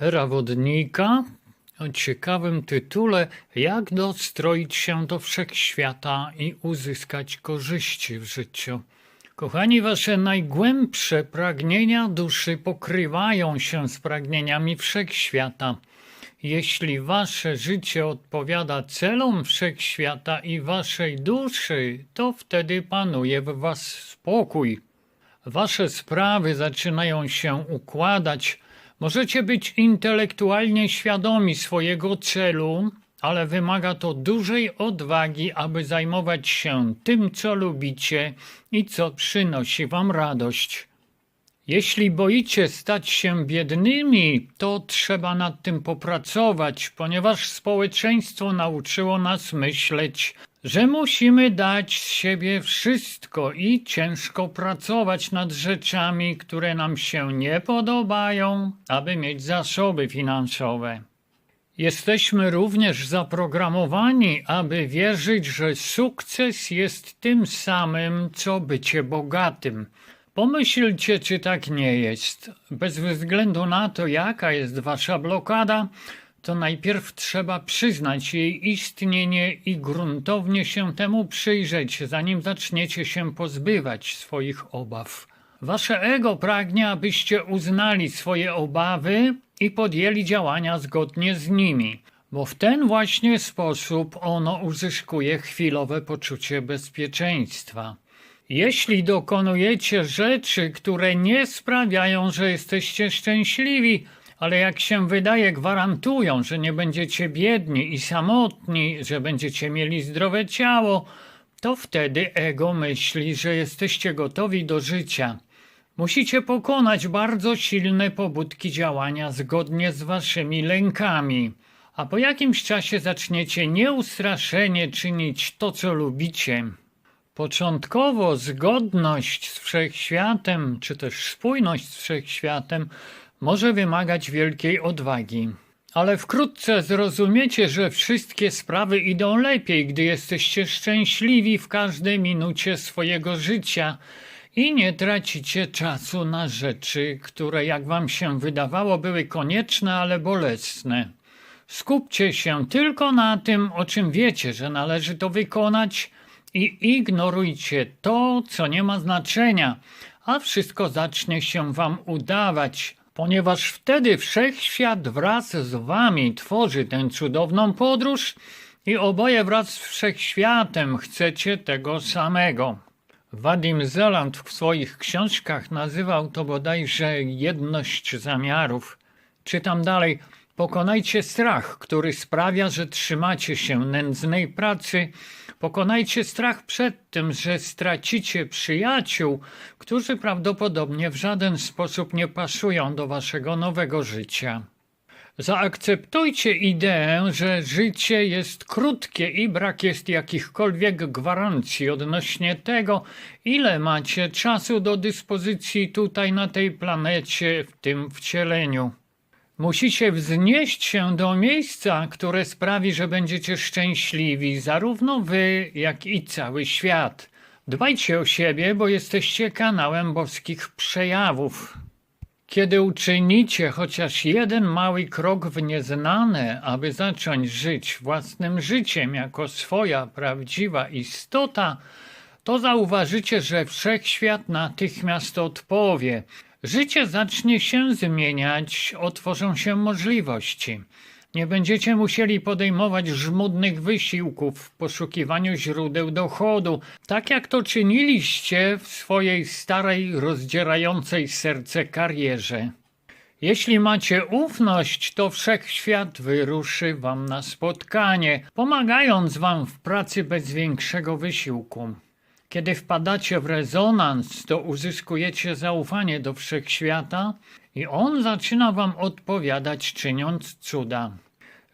Era wodnika o ciekawym tytule Jak dostroić się do wszechświata i uzyskać korzyści w życiu. Kochani, wasze najgłębsze pragnienia duszy pokrywają się z pragnieniami wszechświata. Jeśli wasze życie odpowiada celom wszechświata i waszej duszy, to wtedy panuje w was spokój. Wasze sprawy zaczynają się układać. Możecie być intelektualnie świadomi swojego celu, ale wymaga to dużej odwagi, aby zajmować się tym, co lubicie i co przynosi wam radość. Jeśli boicie stać się biednymi, to trzeba nad tym popracować, ponieważ społeczeństwo nauczyło nas myśleć, że musimy dać z siebie wszystko i ciężko pracować nad rzeczami, które nam się nie podobają, aby mieć zasoby finansowe. Jesteśmy również zaprogramowani, aby wierzyć, że sukces jest tym samym, co bycie bogatym. Pomyślcie, czy tak nie jest. Bez względu na to, jaka jest wasza blokada, to najpierw trzeba przyznać jej istnienie i gruntownie się temu przyjrzeć, zanim zaczniecie się pozbywać swoich obaw. Wasze ego pragnie, abyście uznali swoje obawy i podjęli działania zgodnie z nimi, bo w ten właśnie sposób ono uzyskuje chwilowe poczucie bezpieczeństwa. Jeśli dokonujecie rzeczy, które nie sprawiają, że jesteście szczęśliwi, ale jak się wydaje, gwarantują, że nie będziecie biedni i samotni, że będziecie mieli zdrowe ciało, to wtedy ego myśli, że jesteście gotowi do życia. Musicie pokonać bardzo silne pobudki działania zgodnie z waszymi lękami, a po jakimś czasie zaczniecie nieustraszenie czynić to, co lubicie. Początkowo zgodność z wszechświatem, czy też spójność z wszechświatem może wymagać wielkiej odwagi. Ale wkrótce zrozumiecie, że wszystkie sprawy idą lepiej, gdy jesteście szczęśliwi w każdej minucie swojego życia i nie tracicie czasu na rzeczy, które, jak wam się wydawało, były konieczne, ale bolesne. Skupcie się tylko na tym, o czym wiecie, że należy to wykonać i ignorujcie to, co nie ma znaczenia, a wszystko zacznie się wam udawać, ponieważ wtedy wszechświat wraz z wami tworzy tę cudowną podróż i oboje wraz z wszechświatem chcecie tego samego. Wadim Zeland w swoich książkach nazywał to bodajże jedność zamiarów. Czytam dalej. Pokonajcie strach, który sprawia, że trzymacie się nędznej pracy. Pokonajcie strach przed tym, że stracicie przyjaciół, którzy prawdopodobnie w żaden sposób nie pasują do waszego nowego życia. Zaakceptujcie ideę, że życie jest krótkie i brak jest jakichkolwiek gwarancji odnośnie tego, ile macie czasu do dyspozycji tutaj na tej planecie, w tym wcieleniu. Musicie wznieść się do miejsca, które sprawi, że będziecie szczęśliwi, zarówno wy, jak i cały świat. Dbajcie o siebie, bo jesteście kanałem boskich przejawów. Kiedy uczynicie chociaż jeden mały krok w nieznane, aby zacząć żyć własnym życiem jako swoja prawdziwa istota, to zauważycie, że wszechświat natychmiast odpowie. Życie zacznie się zmieniać, otworzą się możliwości. Nie będziecie musieli podejmować żmudnych wysiłków w poszukiwaniu źródeł dochodu, tak jak to czyniliście w swojej starej, rozdzierającej serce karierze. Jeśli macie ufność, to wszechświat wyruszy wam na spotkanie, pomagając wam w pracy bez większego wysiłku. Kiedy wpadacie w rezonans, to uzyskujecie zaufanie do wszechświata i on zaczyna wam odpowiadać, czyniąc cuda.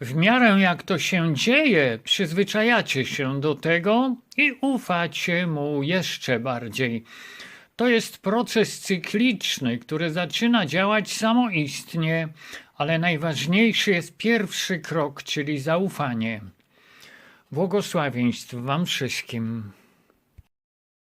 W miarę jak to się dzieje, przyzwyczajacie się do tego i ufacie mu jeszcze bardziej. To jest proces cykliczny, który zaczyna działać samoistnie, ale najważniejszy jest pierwszy krok, czyli zaufanie. Błogosławieństw Wam wszystkim.